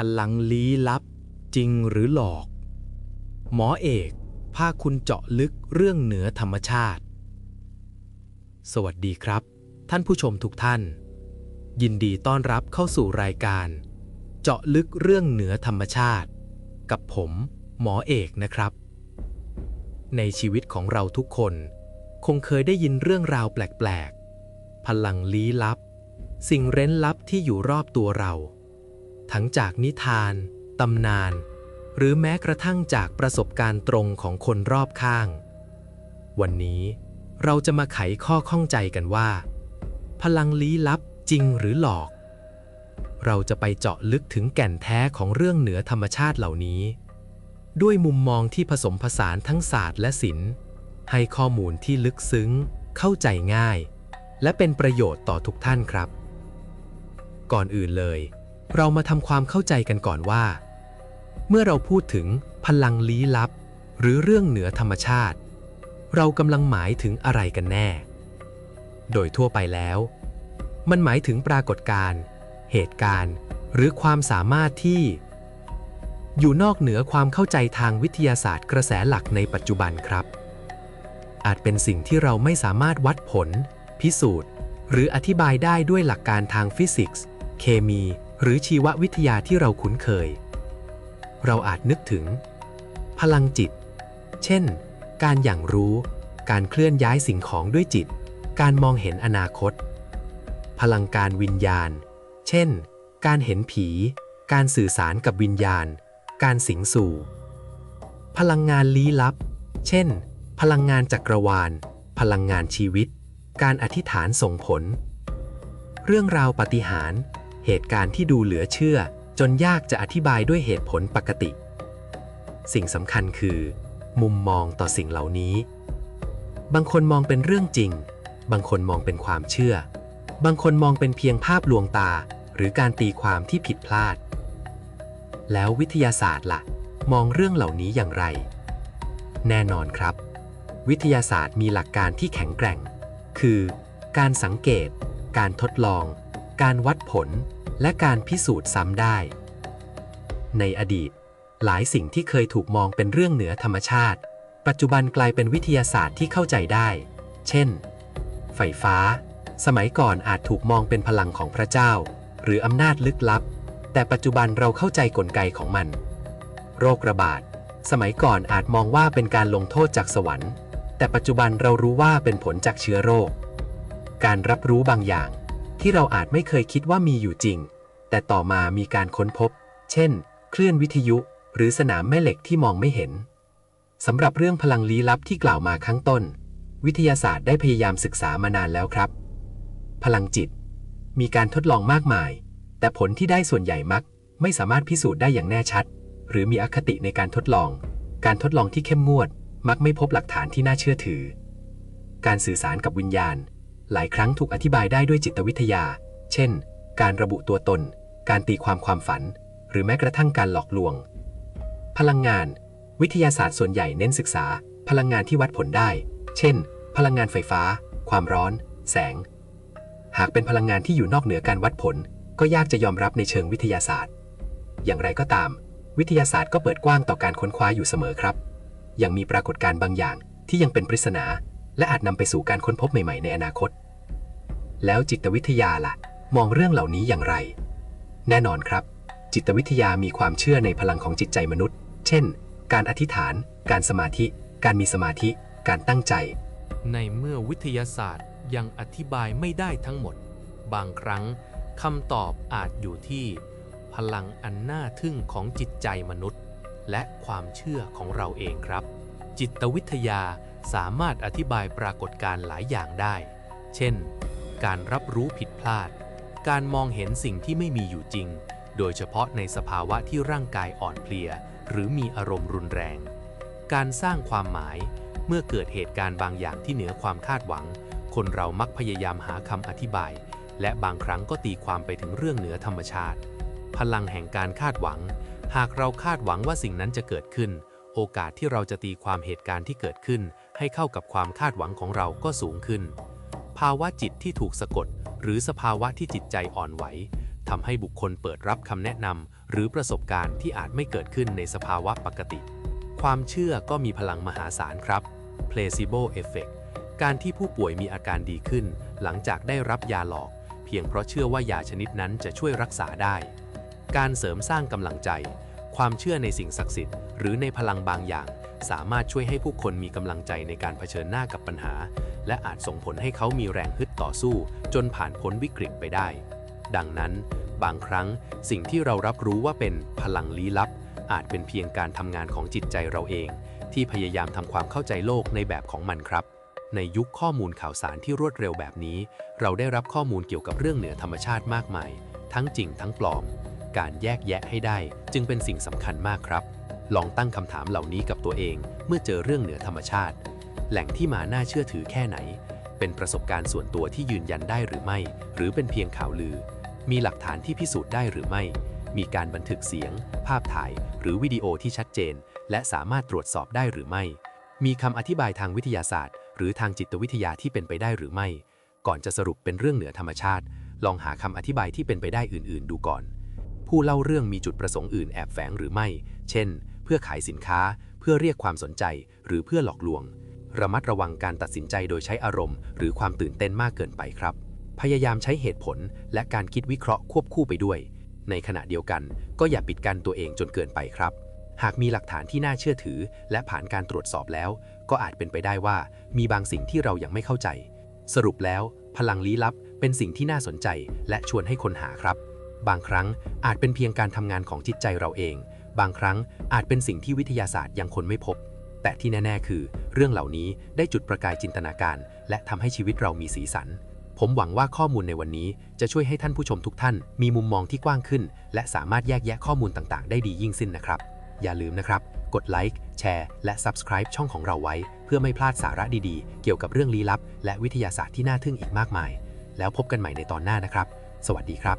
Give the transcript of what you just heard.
พลังลี้ลับ จริงหรือหลอก หมอเอกพาคุณเจาะลึกเรื่องเหนือธรรมชาติ สวัสดีครับ ท่านผู้ชมทุกท่าน ยินดีต้อนรับเข้าสู่รายการ เจาะลึกเรื่องเหนือธรรมชาติ กับผม หมอเอกนะครับ ในชีวิตของเราทุกคน คงเคยได้ยินเรื่องราวแปลก ๆ พลังลี้ลับ สิ่งเร้นลับที่อยู่รอบตัวเรา ทั้งจากนิทาน ตำนาน หรือแม้กระทั่งจากประสบการณ์ตรงของคนรอบข้าง วันนี้เราจะมาไขข้อข้องใจกันว่า พลังลี้ลับจริงหรือหลอก เราจะไปเจาะลึกถึงแก่นแท้ของเรื่องเหนือธรรมชาติเหล่านี้ ด้วยมุมมองที่ผสมผสานทั้งศาสตร์และศิลป์ ให้ข้อมูลที่ลึกซึ้ง เข้าใจง่าย และเป็นประโยชน์ต่อทุกท่านครับ ก่อนอื่นเลย เรามาทำความเข้าใจกันก่อนว่า เมื่อเราพูดถึงพลังลี้ลับ หรือเรื่องเหนือธรรมชาติ เรากำลังหมายถึงอะไรกันแน่ โดยทั่วไปแล้ว มันหมายถึงปรากฏการณ์ เหตุการณ์ หรือความสามารถที่ อยู่นอกเหนือความเข้าใจทางวิทยาศาสตร์กระแสหลักในปัจจุบันครับ อาจเป็นสิ่งที่เราไม่สามารถวัดผล พิสูจน์ หรืออธิบายได้ด้วยหลักการทางฟิสิกส์ เคมี หรือชีววิทยาที่เราคุ้นเคย เราอาจนึกถึง พลังจิต เช่น การอย่างรู้ การเคลื่อนย้ายสิ่งของด้วยจิต การมองเห็นอนาคต พลังการวิญญาณ เช่น การเห็นผี การสื่อสารกับวิญญาณ การสิงสู่ พลังงานลี้ลับ เช่น พลังงานจักรวาล พลังงานชีวิต การอธิษฐานส่งผล เรื่องราวปฏิหาร เหตุการณ์ที่ดูเหลือเชื่อ จนยากจะอธิบายด้วยเหตุผลปกติ สิ่งสำคัญคือ มุมมองต่อสิ่งเหล่านี้ บางคนมองเป็นเรื่องจริง บางคนมองเป็นความเชื่อ บางคนมองเป็นเพียงภาพลวงตา หรือการตีความที่ผิดพลาด แล้ววิทยาศาสตร์ล่ะ มองเรื่องเหล่านี้อย่างไร แน่นอนครับ วิทยาศาสตร์มีหลักการที่แข็งแกร่ง คือ การสังเกต การทดลองการวัดผล และการพิสูจน์ซ้ำได้ ในอดีต หลายสิ่งที่เคยถูกมองเป็นเรื่องเหนือธรรมชาติ ปัจจุบันกลายเป็นวิทยาศาสตร์ที่เข้าใจได้ เช่น ไฟฟ้า สมัยก่อนอาจถูกมองเป็นพลังของพระเจ้า หรืออำนาจลึกลับ แต่ปัจจุบันเราเข้าใจกลไกของมัน โรคระบาด สมัยก่อนอาจมองว่าเป็นการลงโทษจากสวรรค์ แต่ปัจจุบันเรารู้ว่าเป็นผลจากเชื้อโรค การรับรู้บางอย่าง ที่เราอาจไม่เคยคิดว่ามีอยู่จริง แต่ต่อมามีการค้นพบ เช่น คลื่นวิทยุ หรือสนามแม่เหล็กที่มองไม่เห็นสำหรับเรื่องพลังลี้ลับที่กล่าวมาข้างต้น วิทยาศาสตร์ได้พยายามศึกษามานานแล้วครับ พลังจิต มีการทดลองมากมาย แต่ผลที่ได้ส่วนใหญ่มัก ไม่สามารถพิสูจน์ได้อย่างแน่ชัด หรือมีอคติในการทดลอง การทดลองที่เข้มงวด มักไม่พบหลักฐานที่น่าเชื่อถือ การสื่อสารกับวิญญาณ หลายครั้งถูกอธิบายได้ด้วยจิตวิทยา เช่น การระบุตัวตน การตีความความฝัน หรือแม้กระทั่งการหลอกลวง พลังงาน วิทยาศาสตร์ส่วนใหญ่เน้นศึกษา พลังงานที่วัดผลได้ เช่น พลังงานไฟฟ้า ความร้อน แสง หากเป็นพลังงานที่อยู่นอกเหนือการวัดผล ก็ยากจะยอมรับในเชิงวิทยาศาสตร์ อย่างไรก็ตาม วิทยาศาสตร์ก็เปิดกว้างต่อการค้นคว้าอยู่เสมอครับ ยังมีปรากฏการณ์บางอย่างที่ยังเป็นปริศนา และอาจนำไปสู่การค้นพบใหม่ ๆ ในอนาคต แล้วจิตวิทยาล่ะ มองเรื่องเหล่านี้อย่างไร แน่นอนครับ จิตวิทยามีความเชื่อในพลังของจิตใจมนุษย์ เช่น การอธิษฐาน การสมาธิ การมีสมาธิ การตั้งใจ ในเมื่อวิทยาศาสตร์ยังอธิบายไม่ได้ทั้งหมด บางครั้งคำตอบอาจอยู่ที่ พลังอันน่าทึ่งของจิตใจมนุษย์ และความเชื่อของเราเองครับ จิตวิทยาสามารถอธิบายปรากฏการณ์หลายอย่างได้ เช่น การรับรู้ผิดพลาด การมองเห็นสิ่งที่ไม่มีอยู่จริง โดยเฉพาะในสภาวะที่ร่างกายอ่อนเพลีย หรือมีอารมณ์รุนแรง การสร้างความหมายเมื่อเกิดเหตุการณ์บางอย่างที่เหนือความคาดหวัง คนเรามักพยายามหาคำอธิบาย และบางครั้งก็ตีความไปถึงเรื่องเหนือธรรมชาติ พลังแห่งการคาดหวัง หากเราคาดหวังว่าสิ่งนั้นจะเกิดขึ้น โอกาสที่เราจะตีความเหตุการณ์ที่เกิดขึ้น ให้เข้ากับความคาดหวังของเราก็สูงขึ้น ภาวะจิตที่ถูกสะกด หรือสภาวะที่จิตใจอ่อนไหวทำให้บุคคลเปิดรับคำแนะนำหรือประสบการณ์ที่อาจไม่เกิดขึ้นในสภาวะปกติ ความเชื่อก็มีพลังมหาศาลครับ placebo effect การที่ผู้ป่วยมีอาการดีขึ้น หลังจากได้รับยาหลอก เพียงเพราะเชื่อว่ายาชนิดนั้นจะช่วยรักษาได้ การเสริมสร้างกำลังใจ ความเชื่อในสิ่งศักดิ์สิทธิ์หรือในพลังบางอย่าง สามารถช่วยให้ผู้คนมีกำลังใจในการเผชิญหน้ากับปัญหา และอาจส่งผลให้เขามีแรงฮึดต่อสู้ จนผ่านพ้นวิกฤตไปได้ ดังนั้น บางครั้งสิ่งที่เรารับรู้ว่าเป็นพลังลี้ลับ อาจเป็นเพียงการทำงานของจิตใจเราเอง ที่พยายามทำความเข้าใจโลกในแบบของมันครับในยุคข้อมูลข่าวสารที่รวดเร็วแบบนี้ เราได้รับข้อมูลเกี่ยวกับเรื่องเหนือธรรมชาติมากมาย ทั้งจริงทั้งปลอม การแยกแยะให้ได้ จึงเป็นสิ่งสำคัญมากครับ ลองตั้งคำถามเหล่านี้กับตัวเอง เมื่อเจอเรื่องเหนือธรรมชาติ แหล่งที่มาน่าเชื่อถือแค่ไหน เป็นประสบการณ์ส่วนตัวที่ยืนยันได้หรือไม่ หรือเป็นเพียงข่าวลือ มีหลักฐานที่พิสูจน์ได้หรือไม่ มีการบันทึกเสียง ภาพถ่าย หรือวิดีโอที่ชัดเจน และสามารถตรวจสอบได้หรือไม่ มีคำอธิบายทางวิทยาศาสตร์ หรือทางจิตวิทยาที่เป็นไปได้หรือไม่ ก่อนจะสรุปเป็นเรื่องเหนือธรรมชาติลองหาคำอธิบายที่เป็นไปได้อื่น ๆ ดูก่อน ผู้เล่าเรื่องมีจุดประสงค์อื่นแอบแฝงหรือไม่ เช่น เพื่อขายสินค้า เพื่อเรียกความสนใจ หรือเพื่อหลอกลวง ระมัดระวังการตัดสินใจโดยใช้อารมณ์ หรือความตื่นเต้นมากเกินไปครับ พยายามใช้เหตุผลและการคิดวิเคราะห์ควบคู่ไปด้วย ในขณะเดียวกัน ก็อย่าปิดกั้นตัวเองจนเกินไปครับ หากมีหลักฐานที่น่าเชื่อถือ และผ่านการตรวจสอบแล้ว ก็อาจเป็นไปได้ว่า มีบางสิ่งที่เรายังไม่เข้าใจ สรุปแล้ว พลังลี้ลับเป็นสิ่งที่น่าสนใจ และชวนให้คนหาครับ บางครั้งอาจเป็นเพียงการทำงานของจิตใจเราเอง บางครั้งอาจเป็นสิ่งที่วิทยาศาสตร์ยังคนไม่พบ แต่ที่แน่ ๆ คือ เรื่องเหล่านี้ได้จุดประกายจินตนาการ และทำให้ชีวิตเรามีสีสัน ผมหวังว่าข้อมูลในวันนี้จะช่วยให้ท่านผู้ชมทุกท่าน มีมุมมองที่กว้างขึ้น และสามารถแยกแยะข้อมูลต่างๆ ได้ดียิ่งขึ้นนะครับ อย่าลืมนะครับ กดไลค์แชร์และ Subscribe ช่องของเราไว้ เพื่อไม่พลาดสาระดีๆ เกี่ยวกับเรื่องลี้ลับ และวิทยาศาสตร์ที่น่าทึ่งอีกมากมาย แล้วพบกันใหม่ในตอนหน้านะครับ สวัสดีครับ